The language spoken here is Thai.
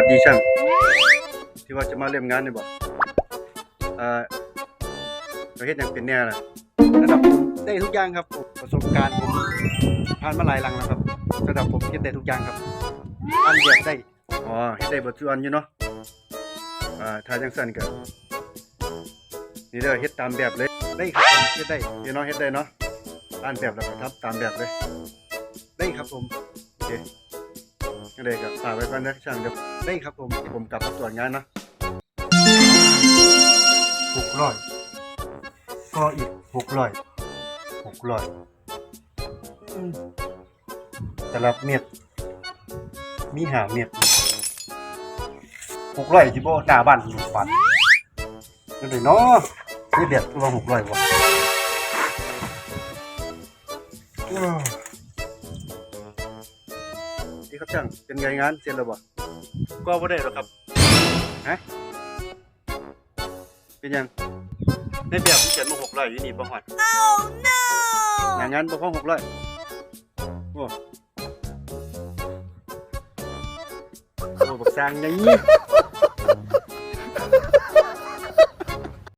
วัสดีช่าง ที่ว่าจะมาเริ่มงานนี่บ่อ่าประเฮ็ดหยังเป็นแน่ล่ะระดับผมได้ทุกอย่างครับผมประสบการณ์ผมผ่านมาหลายหลังแล้วครับระดับผมเฮ็ดได้ทุกอย่างครับอันเดียดได้อ๋อเฮ็ดได้เบ่ทุกอันอยู่เนาะอ่าถ้าจังซั่นก็นี่เด้อเฮ็ดตามแบบเลยได้ครับผมเฮ็ดได้พี่น้องเฮ็ดได้เนาะอ่านแบบแล้วก็ทำตามแบบเลย ได้ครับผมโอเค ก็เลยกับฝากไว้ก่อนนะช่างเดี๋ยวได้ครับผมผมกลับมาตรวจงานนะหกร้อยก็อีกหกร้อยหกร้อยแต่ละเม็ดมีหาเม็ดหกร้อยที่บ่หน้าบ้านอยู่ปัดนั่นเลยเนาะนี่เด็ดตัวหกร้อยวะ ครับช่างเป็นไงงานเสร็จแล้วบ่ก็บ่ได้หรอกครับฮะเป็นยังในแบบที่เขียนมาหกร้อยอยู่นี่บ่ฮอด Oh no! งานงานบ่พอหกร้อยโอ้โอ้บักสร้างไง